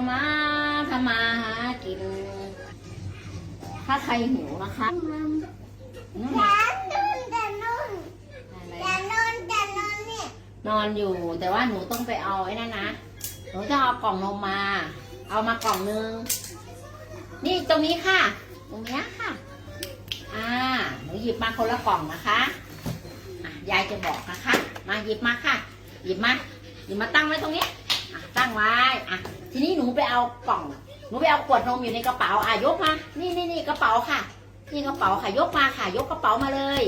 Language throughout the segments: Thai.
ก็มาทำมาหากิน ถ้าใครหิวนะคะนู่นแต่นุ่นแต่นุ่นอะไรแต่นุ่นแต่นุ่นเนี่ยนอนอยู่ แต่ว่าหนูต้องไปเอาไอ้นั่นนะ หนูจะเอากล่องนมมา เอามากล่องนึง นี่ตรงนี้ค่ะ ตรงเนี้ยค่ะ อ่า หนูหยิบมาคนละกล่องนะคะอะยายจะบอกนะคะ มาหยิบมาค่ะ หยิบมา หยิบมาตั้งไว้ตรงเนี้ยอะ ตั้งไว้อะทีนี้หนูไปเอากล่อง หนูไปเอาขวดนมอยู่ในกระเป๋าอะยกมา นี่นี่นี่กระเป๋าค่ะ นี่กระเป๋าค่ะยกมาค่ะ ยกกระเป๋ามาเลย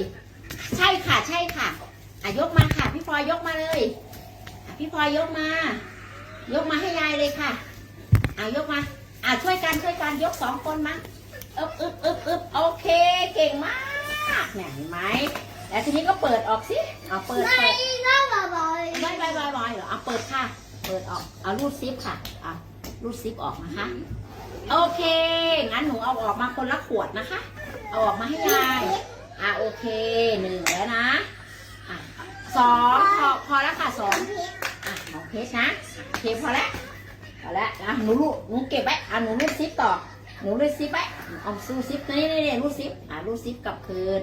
ใช่ค่ะใช่ค่ะอะยกมาค่ะ พี่พลอยยกมาเลยอะพี่พลอยยกมา ยกมาให้ยายเลยค่ะอะยกมาอะช่วยกันช่วยกันยกสองคนมาอึบอึบอึบอึบโอเค เก่งมากเนี่ยเห็นไหมแล้วทีนี้ก็เปิดออกสิเอาเปิดไม่เปิดก็บอกบอกบายบายบายบายเหรอเอาเปิดค่ะเปิดออกเอารูดซิปค่ะอะรูดซิปออกนะคะ โอเค งั้นหนูเอาออกมาคนละขวดนะคะ เอาออกมาให้ยายอะโอเคหนึ่งแล้วนะอะสองพอพอแล้วค่ะสองอะของเพชรนะโอเคพอแล้วพอแล้วอะหนูรูดหนูเก็บไว้อะหนูรูดซิปต่อหนูรูดซิปไว้เอาซูซิปนี่นี่นี่รูดซิปอะรูดซิปกลับคืน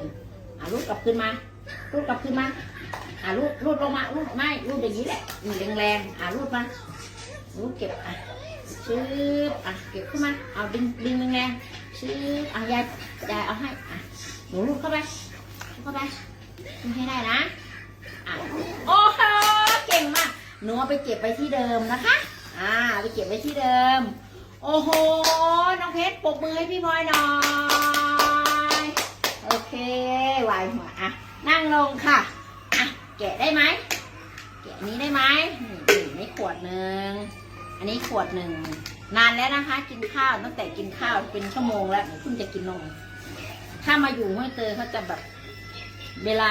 อะรูดกลับคืนมารูดกลับคืนมา อะรูดรูดลงมารูดไม่รูดอย่างนี้แหละนี่แรงๆอะรูดมารูดเก็บอะชืบอะเก็บขึ้นมาเอาดึงดึงแรงๆชืบอะยายยายเอาให้อะหนูรูดเข้าไปเข้าไปรูดให้ได้นะอะโอ้โหเก่งมากหนูเอาไปเก็บไปที่เดิมนะคะ อ่าไปเก็บไว้ที่เดิม โอ้โหน้องเพชรปรบมือให้พี่พลอยหน่อยโอเควายหัวอะนั่งลงค่ะ แกะได้ไหมแกะอันนี้ได้ไหมนี่นี่ขวดหนึ่งอันนี้ขวดหนึ่งนานแล้วนะคะ กินข้าวตั้งแต่กินข้าวเป็นชั่วโมงแล้วเพิ่งจะกินนมถ้ามาอยู่ห้วยเตยเขาจะแบบเวลา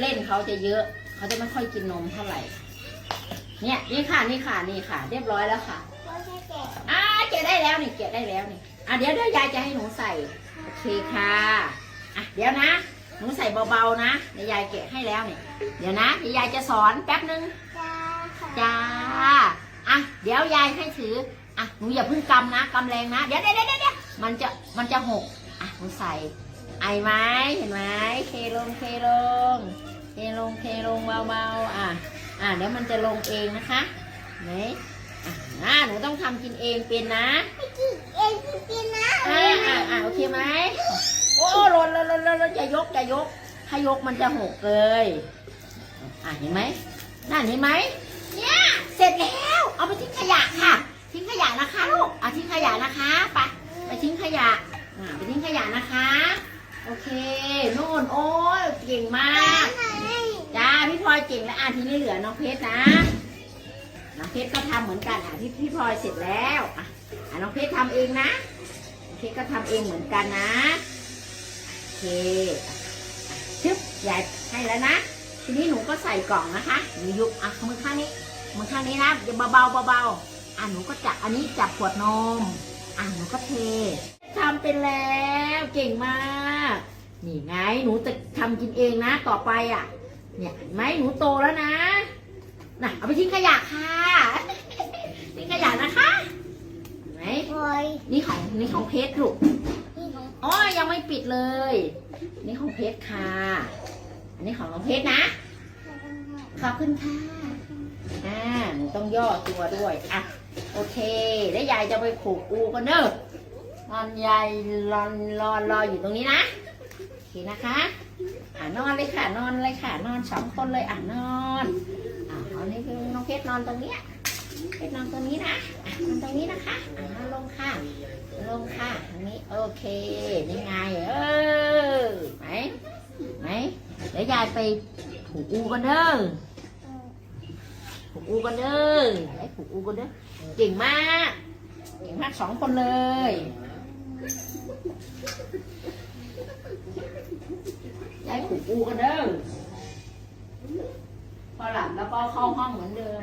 เล่นเขาจะเยอะ เขาจะไม่ค่อยกินนมเท่าไหร่ เนี่ยนี่ค่ะนี่ค่ะนี่ค่ะ เรียบร้อยแล้วค่ะไม่ใช่แกะอ่าแกะได้แล้วนี่แกะได้แล้วนี่อะเดี๋ยวเดี๋ยวยายจะให้หนูใส่โอเคค่ะอะเดี๋ยวนะหนูใส่เบาๆนะเดี๋ยวยายแกะให้แล้วนี่ เดี๋ยวนะเดี๋ยวยายจะสอนแป๊บนึงจ้าค่ะจ้าอะเดี๋ยวยายให้ถืออะหนูอย่าเพิ่งกำนะกำแรงนะเดี๋ยวเดี๋ยวเดี๋ยวเดี๋ยวมันจะมันจะหกอะหนูใส่ไอไหมเห็นไหมเคลงเคลงเคลงเคลงเบาๆอะอะเดี๋ยวมันจะลงเองนะคะไหนอะอะหนูต้องทำกินเองเป็นนะไม่กินเองกินนะอ่าอ่าอ่าโอเคไหมโอ้หล่นหล่นหล่นหล่นอย่ายกอย่ายกถ้ายกมันจะหกเลย อ่าเห็นไหมนั่นเห็นไหมเนี่ยเสร็จแล้วเอาไปทิ้งขยะค่ะ ทิ้งขยะนะคะลูกเอาทิ้งขยะนะคะไปไปทิ้งขยะอ่าไปทิ้งขยะนะคะ โอเคนู่นโอ้ยเก่งมากจ้าพี่พลอยเก่งแล้วอะทีนี้เหลือน้องเพชรนะน้องเพชรก็ทำเหมือนกันอะพี่พี่พลอยเสร็จแล้วอะอะน้องเพชรทำเองนะน้องเพชรก็ทำเองเหมือนกันนะโอเคชึบยายให้แล้วนะ ทีนี้หนูก็ใส่กล่องนะคะหนูยุบอะมือข้างนี้มือข้างนี้นะอย่าเบาๆเบาๆอะหนูก็จับอันนี้จับขวดนมอะหนูก็เททำเป็นแล้วเก่งมากนี่ไงหนูจะทำกินเองนะต่อไปอะ เนี่ยเห็นไหมหนูโตแล้วนะน่ะเอาไปทิ้งขยะค่ะทิ้งขยะนะคะเห็นไหมโอยนี่ของนี่ของเพชรลูกนี่ของอ๋อยังไม่ปิดเลย นี่ของเพชรค่ะ อันนี้ของน้องเพชรนะ ขอบคุณค่ะ อ่าหนูต้องย่อตัวด้วย อะ โอเค แล้วยายจะไปผูกอูกันเนอะนอนยายรอนรอรออยู่ตรงนี้นะ โอเคนะคะ อ่านอนเลยค่ะ นอนเลยค่ะ นอนสองคนเลยอ่านอนอ่าเอานี่คือน้องเพชรนอนตรงเนี้ยเพชรนอนตรงนี้นะอะนอนตรงนี้นะคะอ่านอนลงค่ะ ลงค่ะตรงนี้โอเคนี่ไง เออไหมไหม เดี๋ยวยายไปผูกอูกันเด้อผูกอูกันเด้อไหนผูกอูกันเด้อเก่งมากเก่งมากสองคนเลยยายผูกอูกันเด้อพอหลับแล้วก็เข้าห้องเหมือนเดิม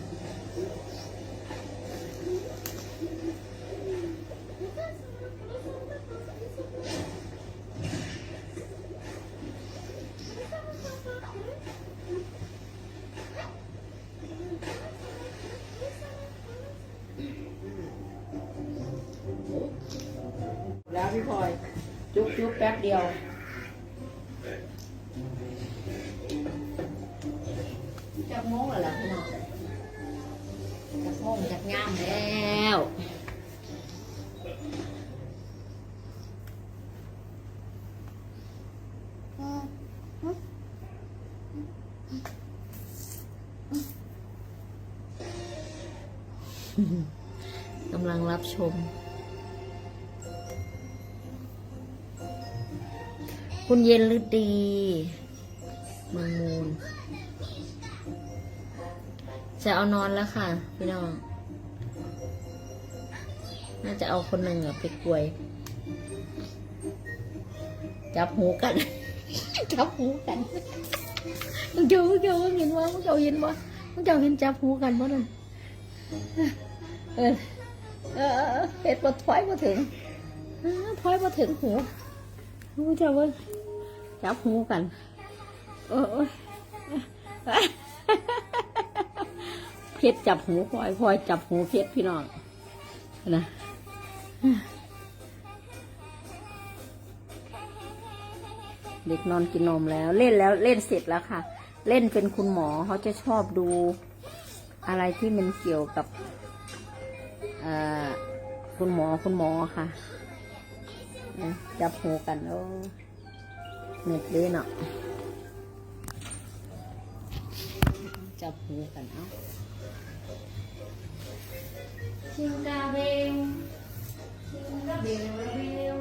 แล้วพี่พลอยจุ๊บจุ๊บแป๊บเดียว จักโมงแล้วล่ะพี่น้อง จักโมงจักย่ามแล้วกำลังรับชม คุณเย็นฤดี เมืองมูล จะเอานอนแล้วค่ะ พี่น้อง น่าจะเอาคนหนึ่งอะไปกวย จับหูกัน จับหูกันมึงเจ้ามึงเจ้าเห็นว่ามึงเจ้าเห็นว่ามึงเจ้าเห็นจับหูกันบ่นั่นเออเออเออเออเห็ดบ่ถอยบ่ถึงถอยบ่ถึงหูมึงเจ้าเบิ่งจับหูกัน เออ เพชรจับหูพลอยพลอยจับหูเพชรพี่น้องนะเด็กนอนกินนมแล้ว เล่นแล้วเล่นเสร็จแล้วค่ะ เล่นเป็นคุณหมอเขาจะชอบดู อะไรที่มันเกี่ยวกับคุณหมอคุณหมอค่ะจับหูกันแล้วเหน็ดเลยเนาะจับหูกันเอา ชิงกาเบลชิงกาเบลเบล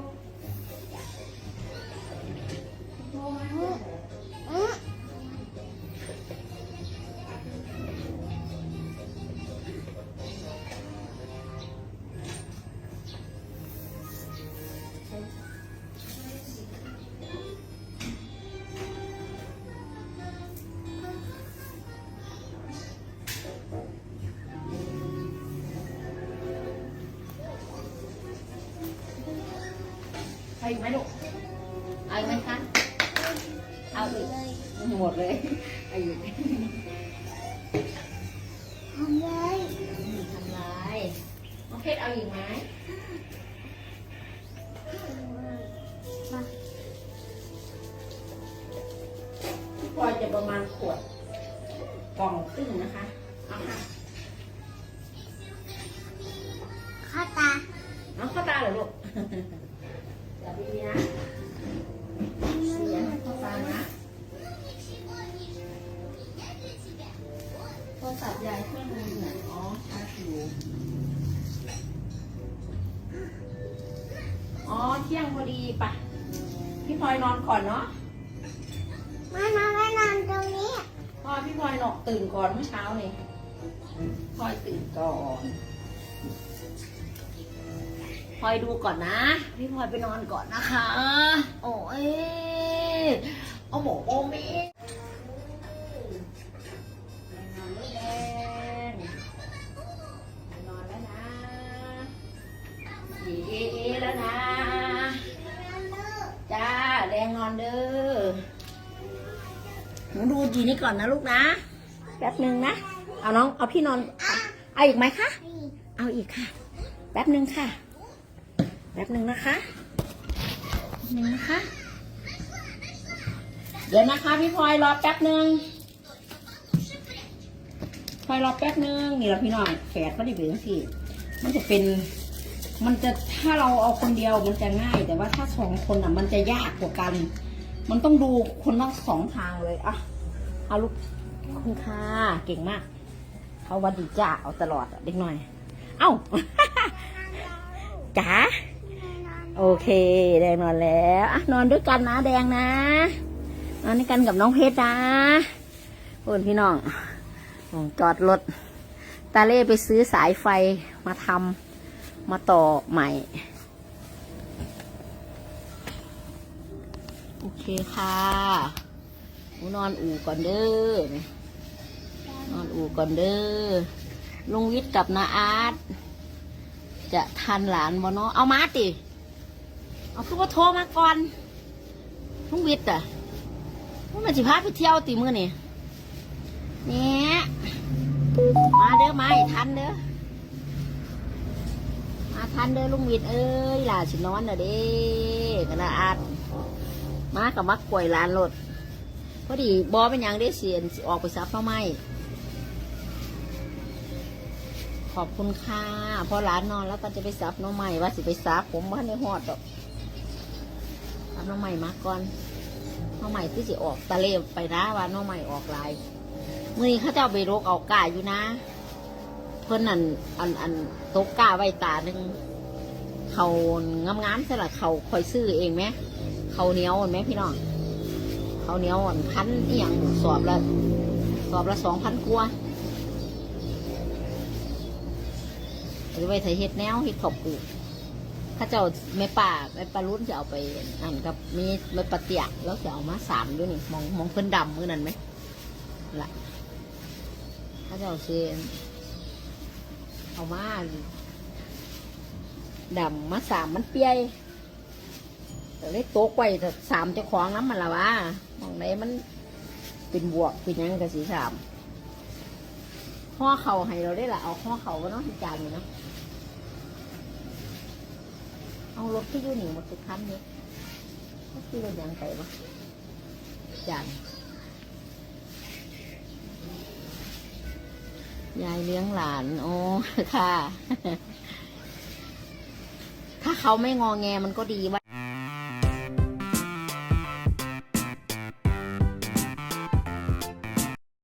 เอา อีกไหมลูกเอาอีกไหมคะ เอาอีกหมดเลยเอาอีกทำไรทำลายน้องเพชรเอาอีกไหมพลอยจะประมาณขวดกล่องครึ่งนะคะ เอาค่ะ อยนอนก่อนเนาะมามาไว้นอนตรงนี้พ่อพี่พลอยนอนตื่นก่อนเมื่อเช้านี่พลอยตื่นก่อนพลอยดูก่อนนะ พี่พลอยไปนอนก่อนนะคะ โอ้ยเอาหมกโอเม จีนี่ก่อนนะลูกนะ แป๊บหนึ่งนะ เอาน้อง เอาพี่นอน เอาอีกไหมคะ เอาอีกค่ะ แป๊บหนึ่งค่ะ แป๊บหนึ่งนะคะหนึ่งนะคะ เดี๋ยวนะคะพี่พลอยรอแป๊บหนึ่งพลอยรอแป๊บหนึ่งนี่เราพี่น้องแฝดก็ได้เป็นสิมันจะเป็นมันจะถ้าเราเอาคนเดียวมันจะง่าย แต่ว่าถ้าสองคนอะ มันจะยากกว่ากัน มันต้องดูคนละสองทางเลยอะ เอาลูกคุณค่ะ เก่งมาก เขาวันดีจ้าเอาตลอดเด็กหน่อย เอ้าจ๋าโอเค แดงนอนแล้วนอนด้วยกันนะ แดงนะ นอนด้วยกันกับน้องเพชรนะคุณพี่น้องจอดรถตาเล่ไปซื้อสายไฟมาทำมาต่อใหม่ โอเคค่ะ หนูนอนอู่ก่อนเด้อนอนอู่ก่อนเด้อลุงวิทย์กับนาอาร์ตจะทันหลานบ่เนาะเอามาติเอาคือว่าโทรมาก่อนลุงวิทย์อะว่ามันสิพาไปเที่ยวติมือนี่เนี่ยมาเด้อมาทันเด้อมาทันเด้อลุงวิทย์เอ้ยหลานสินอนน่ะเด้กันนะอาดมากับมักกวยหลานรถ อดีบอเป็นยังได้เสียนออกไปซับหน่อไม้ขอบคุณค่ะพอหลานนอนแล้วก็จะไปซับน่อไม้ว่าสิไปซับผมว่าในหอดดอกซับน่อไม้มาก่อนน่อไม้ที่สิออกตะเลไปนะว่าน่อไม้ออกลายมื่อนี้เขาจะเอาไปโรกเอากาอยู่นะ เพิ่อนอันอันอันตกกาไว้ตาหนึ่งเขางามๆใช่ละเขาคอยซื้อเองไหมเขาเนี้ยวเห็นไหมพี่น้อง เขาเหนียวอ่อนพันอหย่างสอบละสอบละสองพันกว่าหรือไว้ใส่เห็ดแนวเห็ดขอบปูถ้าเจ้าไม่ป่าไม่ปลารุ่นจะเอาไปอันกับมีไม่ปลาเตียกแล้วจะเอามาสามด้วยนี่มองมองเพิ่นดำมือนั่นไหมละถ้าเจ้าเซนเอามาดำมาสามมันเปีย แต่เลยโตกไว้แต่สามเจ้าของน้ำมันละวะมองไหนมันเป็นบวกเป็นยังกับสีสามห่อเข่าให้เราได้ละเอาห่อเข่าก็เนาะที่จานนี่เนาะเอารถที่อยู่หนีหมดทุกคันนี้ก็คือรถยังไปวะจานยายเลี้ยงหลาน โอ้ค่ะ ถ้าเขาไม่งอแงมันก็ดีว่า